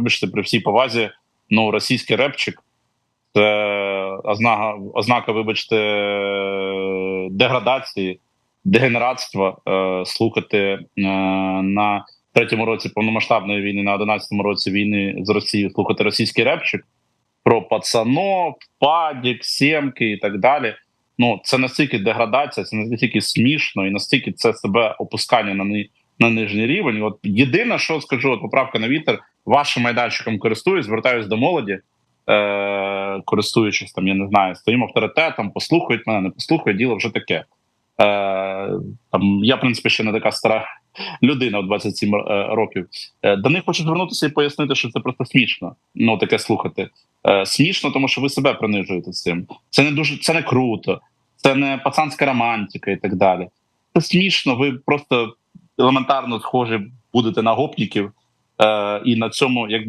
Вибачте, при всій повазі, ну російський репчик це ознака, ознака, вибачте, деградації, дегенератства е, слухати е, на третьому році повномасштабної війни, на одинадцятому році війни з Росією, слухати російський репчик про пацанов, падік, сімки і так далі. Ну це настільки деградація, це настільки смішно і настільки це себе опускання на ни, на нижній рівень. От єдине, що скажу, от поправка на вітер, вашим майданчиком користуюсь, звертаюсь до молоді, е, користуючись там, я не знаю, своїм авторитетом, послухають мене, не послухають, діло вже таке. Е, там, я, в принципі, ще не така стара людина в 27 е, років. Е, до них хочу звернутися і пояснити, що це просто смішно. Ну, таке слухати. Е, смішно, тому що ви себе принижуєте цим. Це не дуже це не круто, це не пацанська романтика і так далі. Це смішно, ви просто елементарно схожі будете на гопніків, і на цьому якби